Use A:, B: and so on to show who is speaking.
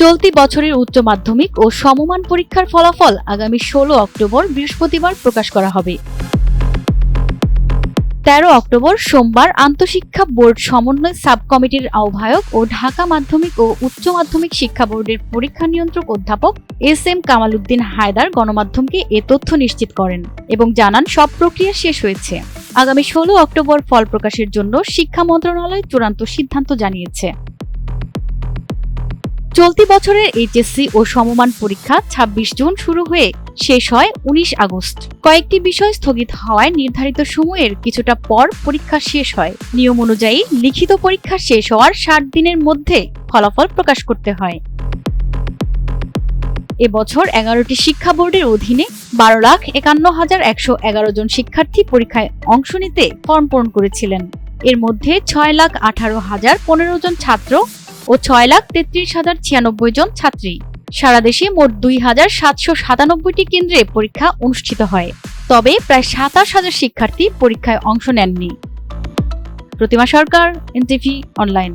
A: চলতি বছরের উচ্চ মাধ্যমিক ও সমমান পরীক্ষার ফলাফল আগামী ষোলো অক্টোবর বৃহস্পতিবার প্রকাশ করা হবে। তেরো অক্টোবর সোমবার আন্তঃশিক্ষা বোর্ড সমন্বয় সাব কমিটির আহ্বায়ক ও ঢাকা মাধ্যমিক ও উচ্চ মাধ্যমিক শিক্ষা বোর্ডের পরীক্ষা নিয়ন্ত্রক অধ্যাপক এস এম কামাল উদ্দিন হায়দার গণমাধ্যমকে এ তথ্য নিশ্চিত করেন এবং জানান সব প্রক্রিয়া শেষ হয়েছে। আগামী ষোলো অক্টোবর ফল প্রকাশের জন্য শিক্ষা মন্ত্রণালয় চূড়ান্ত সিদ্ধান্ত জানিয়েছে। চলতি বছরের এইচএসসি ও সমমান পরীক্ষা ২৬ জুন শুরু হয়ে শেষ হয় ১৯ আগস্ট। কয়েকটি বিষয় স্থগিত হওয়ায় নির্ধারিত সময়ের কিছুটা পর পরীক্ষা শেষ হয়। নিয়ম অনুযায়ী লিখিত পরীক্ষা শেষ হওয়ার ষাট দিনের মধ্যে ফলাফল প্রকাশ করতে হয়। এবছর এগারোটি শিক্ষা বোর্ডের অধীনে বারো লাখ একান্ন হাজার একশো এগারো জন শিক্ষার্থী পরীক্ষায় অংশ নিতে ফর্ম পূরণ করেছিলেন। এর মধ্যে ছয় লাখ আঠারো হাজার পনেরো জন ছাত্র ও ছয় লাখ তেত্রিশ হাজার ছিয়ানব্বই জন ছাত্রী। সারা দেশে মোট দুই হাজার সাতশো সাতানব্বইটি কেন্দ্রে পরীক্ষা অনুষ্ঠিত হয়। তবে প্রায় সাতাশ হাজার শিক্ষার্থী পরীক্ষায় অংশ নেননি। Pratima Sarkar, NTV, online.